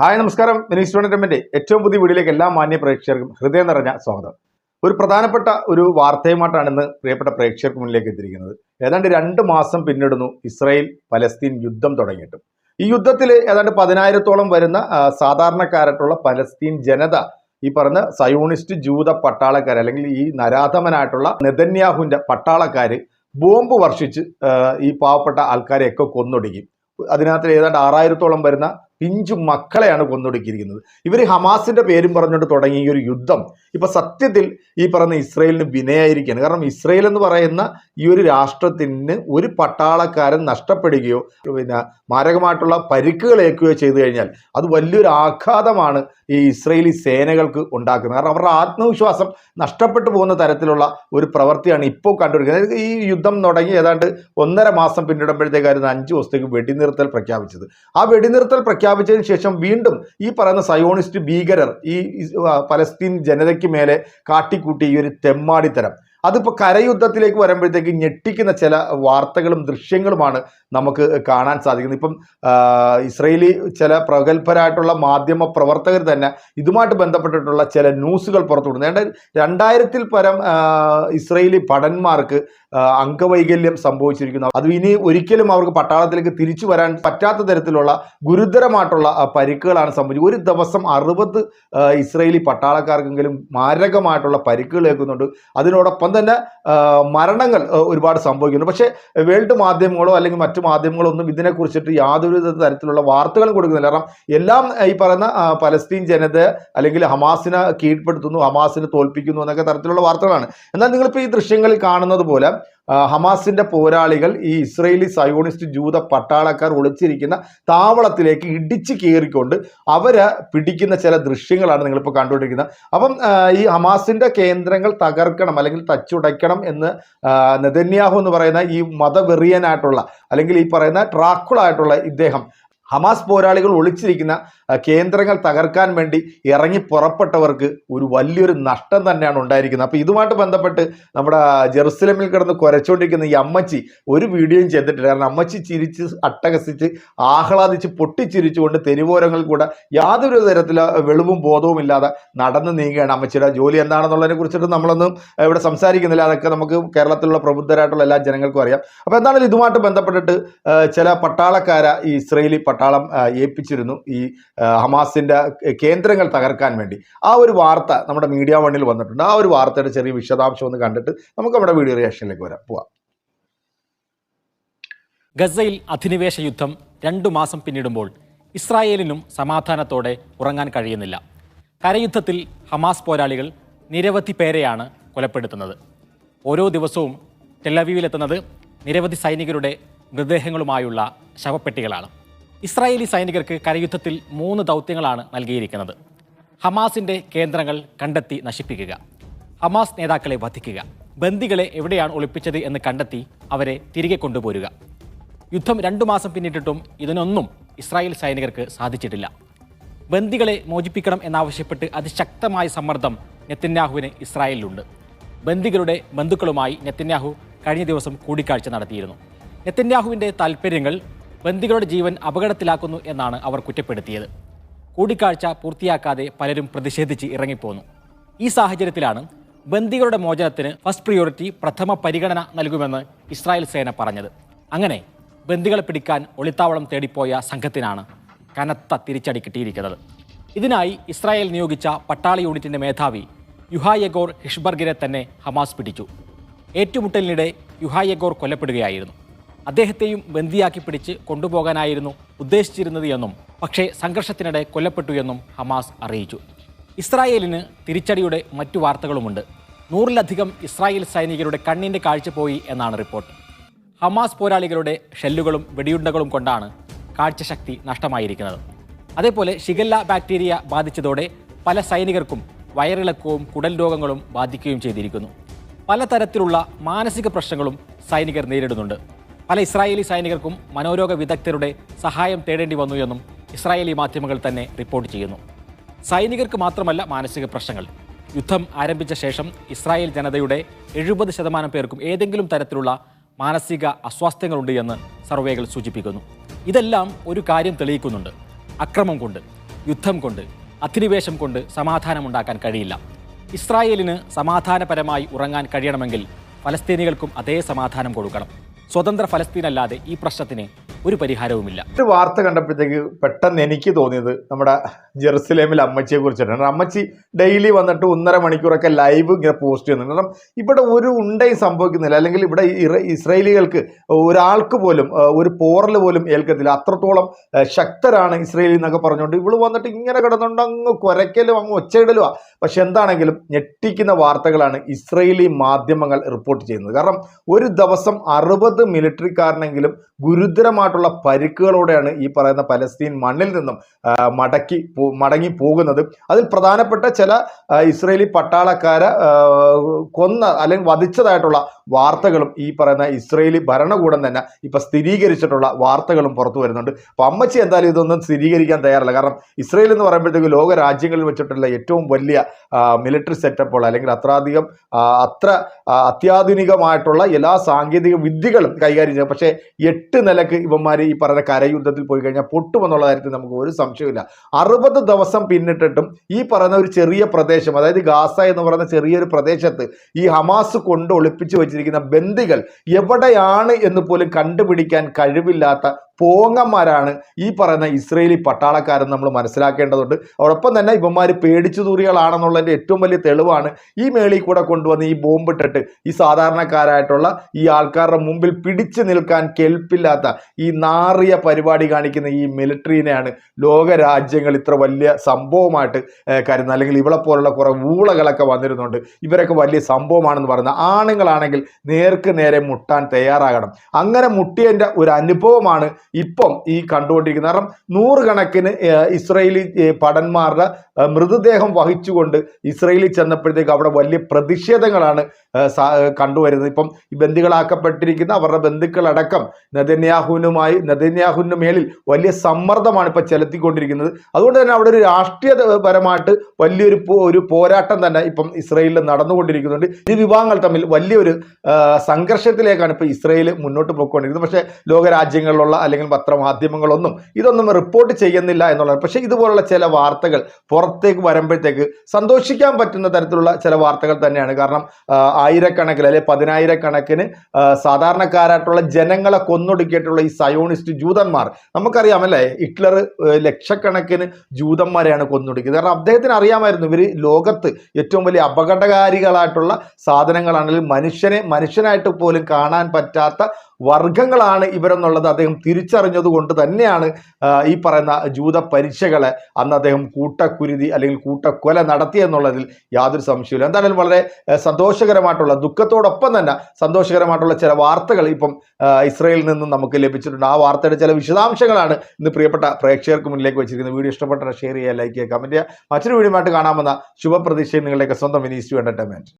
Hi നമസ്കാരം. മിനിസ് ടൂർണമെന്റിന്റെ ഏറ്റവും പുതിയ വീഡിയോയിലേക്ക് എല്ലാ മാന്യ പ്രേക്ഷകർക്കും ഹൃദയം നിറഞ്ഞ സ്വാഗതം. ഒരു പ്രധാനപ്പെട്ട ഒരു വാർത്തയുമായിട്ടാണ് ഇന്ന് പ്രിയപ്പെട്ട പ്രേക്ഷകർക്ക് മുന്നിലേക്ക് എത്തിയിരിക്കുന്നത്. ഏതാണ്ട് രണ്ട് മാസം പിന്നിടുന്നു ഇസ്രായേൽ പലസ്തീൻ യുദ്ധം തുടങ്ങിയിട്ടും. ഈ യുദ്ധത്തിൽ ഏതാണ്ട് പതിനായിരത്തോളം വരുന്ന സാധാരണക്കാരായിട്ടുള്ള പലസ്തീൻ ജനത ഈ പറഞ്ഞ സയോണിസ്റ്റ് ജൂത പട്ടാളക്കാർ അല്ലെങ്കിൽ ഈ നരാധമനായിട്ടുള്ള നെതന്യാഹുവിന്റെ പട്ടാളക്കാർ ബോംബ് വർഷിച്ച് ഈ പാവപ്പെട്ട ആൾക്കാരെയൊക്കെ കൊന്നൊടുക്കി അതിനകത്ത് ഏതാണ്ട് ആറായിരത്തോളം വരുന്ന പിഞ്ചു മക്കളെയാണ് കൊന്നൊടുക്കിയിരിക്കുന്നത്. ഇവർ ഹമാസിന്റെ പേരും പറഞ്ഞുകൊണ്ട് തുടങ്ങിയ ഈ ഒരു യുദ്ധം. ഇപ്പൊ സത്യത്തിൽ ഈ പറയുന്ന ഇസ്രയേലിന് വിനയായിരിക്കുകയാണ്. കാരണം ഇസ്രയേൽ എന്ന് പറയുന്ന ഈ ഒരു രാഷ്ട്രത്തിന് ഒരു പട്ടാളക്കാരൻ നഷ്ടപ്പെടുകയോ പിന്നെ മാരകമായിട്ടുള്ള പരിക്കുകൾ ഏൽക്കുകയോ ചെയ്തു കഴിഞ്ഞാൽ അത് വലിയൊരു ആഘാതമാണ് ഈ ഇസ്രയേലി സേനകൾക്ക് ഉണ്ടാക്കുന്നത്. കാരണം അവരുടെ ആത്മവിശ്വാസം നഷ്ടപ്പെട്ടു പോകുന്ന തരത്തിലുള്ള ഒരു പ്രവൃത്തിയാണ് ഇപ്പോൾ കണ്ടുപിടിക്കുന്നത് ഈ യുദ്ധം തുടങ്ങി ഏതാണ്ട് ഒന്നര മാസം പിന്നിടുമ്പോഴത്തേക്കായിരുന്നു അഞ്ച് ദിവസത്തേക്ക് വെടിനിർത്തൽ പ്രഖ്യാപിച്ചത്. ആ വെടിനിർത്തൽ പ്രഖ്യാപിച്ചതിന് ശേഷം വീണ്ടും ഈ പറയുന്ന സയോണിസ്റ്റ് ഭീകരർ ഈ പലസ്തീൻ ജനതയ്ക്ക് മേലെ കാട്ടിക്കൂട്ടി ഈ ഒരു തെമ്മാടിത്തരം. അതിപ്പോൾ കരയുദ്ധത്തിലേക്ക് വരുമ്പോഴത്തേക്ക് ഞെട്ടിക്കുന്ന ചില വാർത്തകളും ദൃശ്യങ്ങളുമാണ് നമുക്ക് കാണാൻ സാധിക്കുന്നത്. ഇപ്പം ഇസ്രയേലി ചില പ്രഗത്ഭരായിട്ടുള്ള മാധ്യമ പ്രവർത്തകർ തന്നെ ഇതുമായിട്ട് ബന്ധപ്പെട്ടിട്ടുള്ള ചില ന്യൂസുകൾ പുറത്തുവിടുന്നു. ഏതാണ്ട് രണ്ടായിരത്തിൽ പരം ഇസ്രയേലി ഭടന്മാർക്ക് അംഗവൈകല്യം സംഭവിച്ചിരിക്കുന്നു. അത് ഇനി ഒരിക്കലും അവർക്ക് പട്ടാളത്തിലേക്ക് തിരിച്ചു വരാൻ പറ്റാത്ത തരത്തിലുള്ള ഗുരുതരമായിട്ടുള്ള പരിക്കുകളാണ് സംഭവിച്ചത്. ഒരു ദിവസം അറുപത് ഇസ്രയേലി പട്ടാളക്കാർക്കെങ്കിലും മാരകമായിട്ടുള്ള പരിക്കുകൾ ഏൽക്കുന്നുണ്ട്. അതിനോടൊപ്പം തന്നെ മരണങ്ങൾ ഒരുപാട് സംഭവിക്കുന്നുണ്ട്. പക്ഷേ വേൾഡ് മാധ്യമങ്ങളോ അല്ലെങ്കിൽ മറ്റു മാധ്യമങ്ങളോ ഒന്നും ഇതിനെക്കുറിച്ചിട്ട് യാതൊരു തരത്തിലുള്ള വാർത്തകളും കൊടുക്കുന്നില്ല. കാരണം എല്ലാം ഈ പറയുന്ന പലസ്തീൻ ജനത അല്ലെങ്കിൽ ഹമാസിനെ കീഴ്പ്പെടുത്തുന്നു ഹമാസിനെ തോൽപ്പിക്കുന്നു എന്നൊക്കെ തരത്തിലുള്ള വാർത്തകളാണ്. എന്നാൽ നിങ്ങളിപ്പോൾ ഈ ദൃശ്യങ്ങളിൽ കാണുന്നത് പോലെ ഹമാസിന്റെ പോരാളികൾ ഈ ഇസ്രയേലി സയോണിസ്റ്റ് ജൂത പട്ടാളക്കാർ ഒളിച്ചിരിക്കുന്ന താവളത്തിലേക്ക് ഇടിച്ചു കയറിക്കൊണ്ട് അവരെ പിടിക്കുന്ന ചില ദൃശ്യങ്ങളാണ് നിങ്ങളിപ്പോൾ കണ്ടുകൊണ്ടിരിക്കുന്നത്. അപ്പം ഈ ഹമാസിന്റെ കേന്ദ്രങ്ങൾ തകർക്കണം അല്ലെങ്കിൽ തച്ചുടയ്ക്കണം എന്ന് നെതന്യാഹു എന്ന് പറയുന്ന ഈ മതവെറിയനായിട്ടുള്ള അല്ലെങ്കിൽ ഈ പറയുന്ന ട്രാക്കുളായിട്ടുള്ള ഇദ്ദേഹം ഹമാസ് പോരാളികൾ ഒളിച്ചിരിക്കുന്ന കേന്ദ്രങ്ങൾ തകർക്കാൻ വേണ്ടി ഇറങ്ങി പുറപ്പെട്ടവർക്ക് ഒരു വലിയൊരു നഷ്ടം തന്നെയാണ് ഉണ്ടായിരിക്കുന്നത്. അപ്പോൾ ഇതുമായിട്ട് ബന്ധപ്പെട്ട് നമ്മുടെ ജെറുസലമിൽ കിടന്ന് കുരച്ചുകൊണ്ടിരിക്കുന്ന ഈ അമ്മച്ചി ഒരു വീഡിയോയും ചെയ്തിട്ടില്ല. കാരണം അമ്മച്ചി ചിരിച്ച് അട്ടഹസിച്ച് ആഹ്ലാദിച്ച് പൊട്ടിച്ചിരിച്ചുകൊണ്ട് തെരുവോരങ്ങൾ കൂടെ യാതൊരു തരത്തിലുള്ള വെളിവും ബോധവും ഇല്ലാതെ നടന്നു നീങ്ങുകയാണ് അമ്മച്ചിയുടെ ജോലി എന്താണെന്നുള്ളതിനെ കുറിച്ചിട്ട് നമ്മളൊന്നും ഇവിടെ സംസാരിക്കുന്നില്ല. അതൊക്കെ നമുക്ക് കേരളത്തിലുള്ള പ്രബുദ്ധരായിട്ടുള്ള എല്ലാ ജനങ്ങൾക്കും അറിയാം. അപ്പോൾ എന്താണെങ്കിലും ഇതുമായിട്ട് ബന്ധപ്പെട്ടിട്ട് ചില പട്ടാളക്കാര ഈ ഇസ്രയേലി പട്ടാളം ഏൽപ്പിച്ചിരുന്നു. ഈ ആ, ഹമാസിന്റെ കേന്ദ്രങ്ങൾ തകർക്കാൻ വേണ്ടി. ആ ഒരു വാർത്ത നമ്മുടെ മീഡിയ വണ്ണിൽ വന്നിട്ടുണ്ട്. ആ ഒരു വാർത്തയുടെ ചെറിയ വിശദാംശം ഒന്ന് കണ്ടിട്ട് നമുക്ക് നമ്മുടെ വീഡിയോ റിയാക്ഷനിലേക്ക് വരാം. പോവാം. ഗസയിൽ അധിനിവേശ യുദ്ധം രണ്ടു മാസം പിന്നിടുമ്പോൾ ഇസ്രായേലിനും സമാധാനത്തോടെ ഉറങ്ങാൻ കഴിയുന്നില്ല. കരയുദ്ധത്തിൽ ഹമാസ് പോരാളികൾ നിരവധി പേരെയാണ് കൊലപ്പെടുത്തുന്നത്. ഓരോ ദിവസവും ടെലവീവിലെത്തുന്നത് നിരവധി സൈനികരുടെ മൃതദേഹങ്ങളുമായുള്ള ശവപ്പെട്ടികളാണ്. ഇസ്രായേലി സൈനികർക്ക് കരയുദ്ധത്തിൽ മൂന്ന് ദൗത്യങ്ങളാണ് നൽകിയിരിക്കുന്നത്. ഹമാസിന്റെ കേന്ദ്രങ്ങൾ കണ്ടെത്തി നശിപ്പിക്കുക. ഹമാസ് നേതാക്കളെ വധിക്കുക. ബന്ദികളെ എവിടെയാണ് ഒളിപ്പിച്ചത് എന്ന് കണ്ടെത്തി അവരെ തിരികെ കൊണ്ടുപോരുക. യുദ്ധം രണ്ടു മാസം പിന്നിട്ടിട്ടും ഇതിനൊന്നും ഇസ്രായേൽ സൈനികർക്ക് സാധിച്ചിട്ടില്ല. ബന്ദികളെ മോചിപ്പിക്കണം എന്നാവശ്യപ്പെട്ട് അതിശക്തമായ സമ്മർദ്ദം നെത്തന്യാഹുവിന് ഇസ്രായേലിലുണ്ട്. ബന്ദികളുടെ ബന്ധുക്കളുമായി നെത്തന്യാഹു കഴിഞ്ഞ ദിവസം കൂടിക്കാഴ്ച നടത്തിയിരുന്നു. നെത്തന്യാഹുവിന്റെ താൽപ്പര്യങ്ങൾ ബന്ദികളുടെ ജീവൻ അപകടത്തിലാക്കുന്നു എന്നാണ് അവർ കുറ്റപ്പെടുത്തിയത്. കൂടിക്കാഴ്ച പൂർത്തിയാക്കാതെ പലരും പ്രതിഷേധിച്ച് ഇറങ്ങിപ്പോന്നു. ഈ സാഹചര്യത്തിലാണ് ബന്ദികളുടെ മോചനത്തിന് ഫസ്റ്റ് പ്രിയോറിറ്റി പ്രഥമ പരിഗണന നൽകുമെന്ന് ഇസ്രായേൽ സേന പറഞ്ഞത്. അങ്ങനെ ബന്ദികളെ പിടിക്കാൻ ഒളിത്താവളം തേടിപ്പോയ സംഘത്തിനാണ് കനത്ത തിരിച്ചടി കിട്ടിയിരിക്കുന്നത്. ഇതിനായി ഇസ്രായേൽ നിയോഗിച്ച പട്ടാളി യൂണിറ്റിന്റെ മേധാവി യുഹായഗോർ ഹിഷ്ബർഗിനെ തന്നെ ഹമാസ് പിടിച്ചു. ഏറ്റുമുട്ടലിനിടെ യുഹായഗോർ കൊല്ലപ്പെടുകയായിരുന്നു. അദ്ദേഹത്തെയും ബന്ദിയാക്കി പിടിച്ച് കൊണ്ടുപോകാനായിരുന്നു ഉദ്ദേശിച്ചിരുന്നത് എന്നും പക്ഷേ സംഘർഷത്തിനിടെ കൊല്ലപ്പെട്ടു എന്നും ഹമാസ് അറിയിച്ചു. ഇസ്രായേലിന് തിരിച്ചടിയുടെ മറ്റു വാർത്തകളുമുണ്ട്. നൂറിലധികം ഇസ്രായേൽ സൈനികരുടെ കണ്ണിന്റെ കാഴ്ച പോയി എന്നാണ് റിപ്പോർട്ട്. ഹമാസ് പോരാളികളുടെ ഷെല്ലുകളും വെടിയുണ്ടകളും കൊണ്ടാണ് കാഴ്ചശക്തി നഷ്ടമായിരിക്കുന്നത്. അതേപോലെ ഷിഗല്ല ബാക്ടീരിയ ബാധിച്ചതോടെ പല സൈനികർക്കും വയറിളക്കവും കുടൽ രോഗങ്ങളും ബാധിക്കുകയും ചെയ്തിരിക്കുന്നു. പലതരത്തിലുള്ള മാനസിക പ്രശ്നങ്ങളും സൈനികർ നേരിടുന്നുണ്ട്. പല ഇസ്രായേലി സൈനികർക്കും മനോരോഗ വിദഗ്ധരുടെ സഹായം തേടേണ്ടി വന്നു എന്നും ഇസ്രായേലി മാധ്യമങ്ങൾ തന്നെ റിപ്പോർട്ട് ചെയ്യുന്നു. സൈനികർക്ക് മാത്രമല്ല മാനസിക പ്രശ്നങ്ങൾ. യുദ്ധം ആരംഭിച്ച ശേഷം ഇസ്രായേൽ ജനതയുടെ എഴുപത് ശതമാനം പേർക്കും ഏതെങ്കിലും തരത്തിലുള്ള മാനസിക അസ്വാസ്ഥ്യങ്ങളുണ്ട് എന്ന് സർവേകൾ സൂചിപ്പിക്കുന്നു. ഇതെല്ലാം ഒരു കാര്യം തെളിയിക്കുന്നുണ്ട്. അക്രമം കൊണ്ട് യുദ്ധം കൊണ്ട് അധിനിവേശം കൊണ്ട് സമാധാനമുണ്ടാക്കാൻ കഴിയില്ല. ഇസ്രായേലിന് സമാധാനപരമായി ഉറങ്ങാൻ കഴിയണമെങ്കിൽ ഫലസ്തീനികൾക്കും അതേ സമാധാനം കൊടുക്കണം. സ്വതന്ത്ര ഫലസ്തീനല്ലാതെ ഈ പ്രശ്നത്തിന് ഒരു പരിഹാരവുമില്ല. ഒരു വാർത്ത കണ്ടപ്പോഴത്തേക്ക് പെട്ടെന്ന് എനിക്ക് തോന്നിയത് നമ്മുടെ ജെറുസലേമിൽ അമ്മച്ചിയെ കുറിച്ചിട്ടാണ്. അമ്മച്ചി ഡെയിലി വന്നിട്ട് ഒന്നര മണിക്കൂറൊക്കെ ലൈവ് ഇങ്ങനെ പോസ്റ്റ് ചെയ്യുന്നുണ്ട്. കാരണം ഇവിടെ ഒരു ഉണ്ടയും സംഭവിക്കുന്നില്ല. അല്ലെങ്കിൽ ഇവിടെ ഇസ്രയേലികൾക്ക് ഒരാൾക്ക് പോലും ഒരു പോറൽ പോലും ഏൽക്കത്തില്ല. അത്രത്തോളം ശക്തരാണ് ഇസ്രയേലി എന്നൊക്കെ പറഞ്ഞുകൊണ്ട് ഇവൾ വന്നിട്ട് ഇങ്ങനെ കിടന്നുകൊണ്ട് അങ്ങ് കുരയ്ക്കലും അങ്ങ് ഒച്ചയിടലുമാ പക്ഷെ എന്താണെങ്കിലും ഞെട്ടിക്കുന്ന വാർത്തകളാണ് ഇസ്രയേലി മാധ്യമങ്ങൾ റിപ്പോർട്ട് ചെയ്യുന്നത്. കാരണം ഒരു ദിവസം അറുപത് മിലിറ്ററിക്കാരനെങ്കിലും ഗുരുതരമായിട്ടുള്ള പരിക്കുകളോടെയാണ് ഈ പറയുന്ന പലസ്തീൻ മണ്ണിൽ നിന്നും മടക്കി മടങ്ങി പോകുന്നത്. അതിൽ പ്രധാനപ്പെട്ട ചില ഇസ്രയേലി പട്ടാളക്കാരെ കൊന്ന അല്ലെങ്കിൽ വധിച്ചതായിട്ടുള്ള വാർത്തകളും ഈ പറയുന്ന ഇസ്രയേലി ഭരണകൂടം തന്നെ ഇപ്പൊ സ്ഥിരീകരിച്ചിട്ടുള്ള വാർത്തകളും പുറത്തു വരുന്നുണ്ട്. അപ്പൊ അമ്മച്ചി എന്തായാലും ഇതൊന്നും സ്ഥിരീകരിക്കാൻ തയ്യാറല്ല. കാരണം ഇസ്രയേൽ എന്ന് പറയുമ്പോഴത്തേക്ക് ലോക രാജ്യങ്ങളിൽ വെച്ചിട്ടുള്ള ഏറ്റവും വലിയ മിലിറ്ററി സെറ്റപ്പുകൾ അല്ലെങ്കിൽ അത്രാധികം അത്ര അത്യാധുനികമായിട്ടുള്ള എല്ലാ സാങ്കേതിക വിദ്യകളും കൈകാര്യം ചെയ്യാം പക്ഷേ എട്ട് നിലയ്ക്ക് ഇവന്മാർ ഈ പറയുന്ന കരയുദ്ധത്തിൽ പോയി കഴിഞ്ഞാൽ പൊട്ടുമെന്നുള്ള കാര്യത്തിൽ നമുക്ക് ഒരു സംശയമില്ല അറുപത് ദിവസം പിന്നിട്ടിട്ടും ഈ പറയുന്ന ഒരു ചെറിയ പ്രദേശം അതായത് ഗാസ എന്ന് പറയുന്ന ചെറിയൊരു പ്രദേശത്ത് ഈ ഹമാസ് കൊണ്ട് ഒളിപ്പിച്ചു വെച്ചിരിക്കുന്ന ബന്ദികൾ എവിടെയാണ് എന്ന് പോലും കണ്ടുപിടിക്കാൻ കഴിവില്ലാത്ത പോങ്ങന്മാരാണ് ഈ പറയുന്ന ഇസ്രയേലി പട്ടാളക്കാരെന്ന് നമ്മൾ മനസ്സിലാക്കേണ്ടതുണ്ട്. അതോടൊപ്പം തന്നെ ഇവന്മാർ പേടിച്ചു തൂറികളാണെന്നുള്ളതിന്റെ ഏറ്റവും വലിയ തെളിവാണ് ഈ മേളിൽ കൂടെ കൊണ്ടുവന്ന് ഈ ബോംബിട്ടിട്ട് ഈ സാധാരണക്കാരായിട്ടുള്ള ഈ ആൾക്കാരുടെ മുമ്പിൽ പിടിച്ചു നിൽക്കാൻ കെൽപ്പില്ലാത്ത ഈ നാറിയ പരിപാടി കാണിക്കുന്ന ഈ മിലിറ്ററിനെയാണ് ലോകരാജ്യങ്ങൾ ഇത്ര വലിയ സംഭവമായിട്ട് കരുതുന്നത്. അല്ലെങ്കിൽ ഇവളെ പോലുള്ള കുറേ ഊളകളൊക്കെ വന്നിരുന്നുണ്ട്. ഇവരൊക്കെ വലിയ സംഭവമാണെന്ന് പറയുന്നത്. ആണുങ്ങളാണെങ്കിൽ നേർക്ക് നേരെ മുട്ടാൻ തയ്യാറാകണം. അങ്ങനെ മുട്ടിയതിന്റെ ഒരു അനുഭവമാണ് ഇപ്പം ഈ കണ്ടുകൊണ്ടിരിക്കുന്നത് കാരണം നൂറുകണക്കിന് ഇസ്രയേലി പടന്മാരുടെ മൃതദേഹം വഹിച്ചുകൊണ്ട് ഇസ്രയേലിൽ ചെന്നപ്പോഴത്തേക്ക് അവിടെ വലിയ പ്രതിഷേധങ്ങളാണ് കണ്ടുവരുന്നത്. ഇപ്പം ഈ ബന്ദികളാക്കപ്പെട്ടിരിക്കുന്ന അവരുടെ ബന്ധുക്കളടക്കം നദന്യാഹുവിനുമായി നദന്യാഹുവിന് മേലിൽ വലിയ സമ്മർദ്ദമാണ് ഇപ്പം ചെലുത്തിക്കൊണ്ടിരിക്കുന്നത്. അതുകൊണ്ട് തന്നെ അവിടെ ഒരു രാഷ്ട്രീയപരമായിട്ട് വലിയൊരു ഒരു പോരാട്ടം തന്നെ ഇപ്പം ഇസ്രയേലിൽ നടന്നുകൊണ്ടിരിക്കുന്നുണ്ട്. ഈ വിഭാഗങ്ങൾ തമ്മിൽ വലിയൊരു സംഘർഷത്തിലേക്കാണ് ഇപ്പോൾ ഇസ്രയേൽ മുന്നോട്ട് പോയിക്കൊണ്ടിരിക്കുന്നത്. പക്ഷേ ലോകരാജ്യങ്ങളിലുള്ള അല്ലെങ്കിൽ പത്രമാധ്യമങ്ങളൊന്നും ഇതൊന്നും റിപ്പോർട്ട് ചെയ്യുന്നില്ല എന്നുള്ളതാണ്. പക്ഷേ ഇതുപോലുള്ള ചില വാർത്തകൾ പുറത്തേക്ക് വരുമ്പോഴത്തേക്ക് സന്തോഷിക്കാൻ പറ്റുന്ന തരത്തിലുള്ള ചില വാർത്തകൾ തന്നെയാണ്. കാരണം ആയിരക്കണക്കിന് അല്ലെങ്കിൽ പതിനായിരക്കണക്കിന് സാധാരണക്കാരായിട്ടുള്ള ജനങ്ങളെ കൊന്നൊടുക്കിയിട്ടുള്ള ഈ സയോണിസ്റ്റ് ജൂതന്മാർ. നമുക്കറിയാമല്ലേ ഹിറ്റ്ലർ ലക്ഷക്കണക്കിന് ജൂതന്മാരെയാണ് കൊന്നൊടുക്കിയത്. കാരണം അദ്ദേഹത്തിന് അറിയാമായിരുന്നു ഇവർ ലോകത്ത് ഏറ്റവും വലിയ അപകടകാരികളായിട്ടുള്ള സാധനങ്ങളാണെങ്കിൽ മനുഷ്യനെ മനുഷ്യനായിട്ട് പോലും കാണാൻ പറ്റാത്ത വർഗങ്ങളാണ് ഇവരെന്നുള്ളത് അദ്ദേഹം തിരിച്ചറിഞ്ഞത് കൊണ്ട് തന്നെയാണ് ഈ പറയുന്ന ജൂത പരീക്ഷകളെ അന്ന് അദ്ദേഹം കൂട്ടക്കുരുതി അല്ലെങ്കിൽ കൂട്ടക്കൊല നടത്തിയെന്നുള്ളതിൽ യാതൊരു സംശയമില്ല എന്തായാലും വളരെ സന്തോഷകരമായിട്ടുള്ള ദുഃഖത്തോടൊപ്പം തന്നെ സന്തോഷകരമായിട്ടുള്ള ചില വാർത്തകൾ ഇപ്പം ഇസ്രയേലിൽ നിന്നും നമുക്ക് ലഭിച്ചിട്ടുണ്ട്. ആ വാർത്തയുടെ ചില വിശദാംശങ്ങളാണ് ഇന്ന് പ്രിയപ്പെട്ട പ്രേക്ഷകർക്ക് മുന്നിലേക്ക് വെച്ചിരിക്കുന്നത്. വീഡിയോ ഇഷ്ടപ്പെട്ട ഷെയർ ചെയ്യുക ലൈക്ക് ചെയ്യുക കമന്റ് ചെയ്യുക. മറ്റൊരു വീഡിയോ ആയിട്ട് കാണാമെന്ന ശുഭപ്രതീക്ഷയും നിങ്ങളുടെയൊക്കെ സ്വന്തം വിനീസ് എന്റർടൈൻമെന്റ്